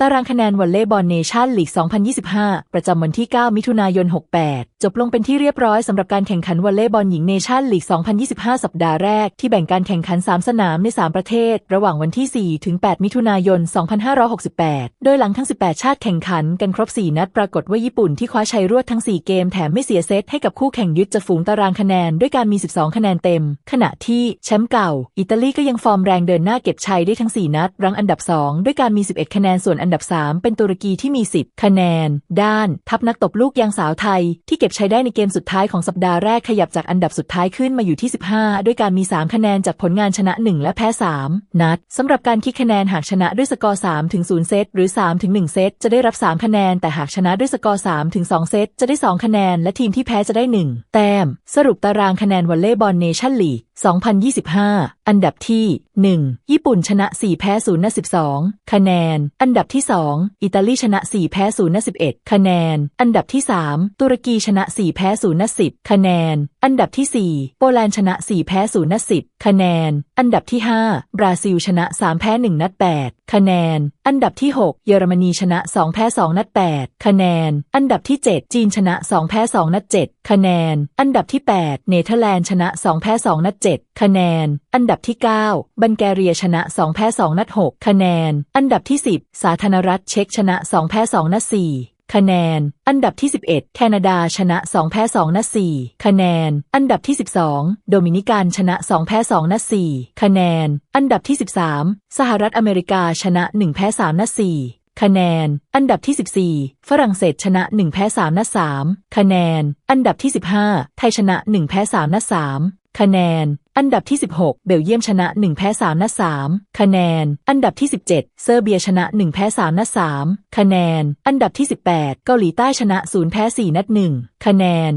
ตารางคะแนนวอลเลย์บอลเนชั่นลีก 2025 ประจำวันที่ 9 มิถุนายน 68 จบลงเป็นที่เรียบร้อยสำหรับการแข่งขันวอลเลย์บอลหญิงเนชั่นลีก 2025 สัปดาห์แรกที่แบ่งการแข่งขัน 3 สนามใน 3 ประเทศ ระหว่างวันที่ 4 ถึง 8 มิถุนายน 2568 โดยหลังทั้ง 18 ชาติแข่งขันกันครบ 4 นัดปรากฏว่าญี่ปุ่นที่คว้าชัยรวดทั้ง 4 เกมแถมไม่เสียเซตให้กับคู่แข่งยึดจะฝูงตารางคะแนนด้วยการมี 12 คะแนนเต็ม ขณะที่แชมป์เก่า อิตาลีก็ยังฟอร์มแรงเดินหน้าเก็บชัยได้ทั้ง 4 นัด รั้งอันดับ 2 ด้วยการมี 11 คะแนนส่วนอันดับ 3 เป็นตุรกีที่มี 10 คะแนน ด้าน ทัพนักตบลูกยางสาวไทยที่เก็บใช้ได้ในเกมสุดท้ายของสัปดาห์แรกขยับจากอันดับสุดท้ายขึ้นมาอยู่ที่ 15 ด้วยการมี 3 คะแนนจากผลงานชนะ 1 และแพ้ 3 นัดสำหรับการคิดคะแนนหากชนะด้วยสกอร์3ถึง0เซตหรือ3ถึง1เซตจะได้รับ 3 คะแนน แต่หากชนะด้วยสกอร์3ถึง2เซตจะได้ 2 คะแนน และทีมที่แพ้จะได้ 1 แต้ม สรุปตารางคะแนนวอลเลย์บอลเนชั่นลีก2025 อันดับที่ 1 ญี่ปุ่นชนะ 4 แพ้0นัด12 คะแนน อันดับที่ 2 อิตาลีชนะ 4 แพ้0นัด11 คะแนน อันดับที่ 3 ตุรกีชนะ 4 แพ้0นัด10 คะแนน อันดับที่ 4 โปแลนด์ชนะ 4 แพ้0นัด10 คะแนน อันดับที่ 5 บราซิลชนะ 3 แพ้ 1 นัด 8 คะแนน อันดับที่ 6 เยอรมนีชนะ 2 แพ้ 2 นัด 8 คะแนน อันดับที่ 7 จีนชนะ 2 แพ้ 2 นัด 7 คะแนน อันดับที่ 8 เนเธอร์แลนด์ชนะ 2 แพ้ 2 นัด 7 คะแนน อันดับที่ 9 บัลแกเรียชนะ 2 แพ้ 2 นัด 6 คะแนน อันดับที่ 10 สาธารณรัฐเช็กชนะ 2 แพ้ 2 นัด 4 คะแนน อันดับที่ 11 แคนาดาชนะ 2 แพ้2นัด4คะแนน อันดับที่ 12 โดมินิกันชนะ 2 แพ้2นัด4คะแนน อันดับที่ 13 สหรัฐอเมริกาชนะ 1 แพ้3นัด4คะแนน อันดับที่ 14 ฝรั่งเศสชนะ 1 แพ้3นัด3คะแนน อันดับที่ 15 ไทยชนะ 1 แพ้3นัด3คะแนน อันดับที่ 16 เบลเยียมชนะ 1 แพ้3นัด3คะแนน อันดับที่ 17 เซอร์เบียชนะ 1 แพ้3นัด3คะแนน อันดับที่ 18 เกาหลีใต้ชนะ 0 แพ้ 4 นัด1คะแนน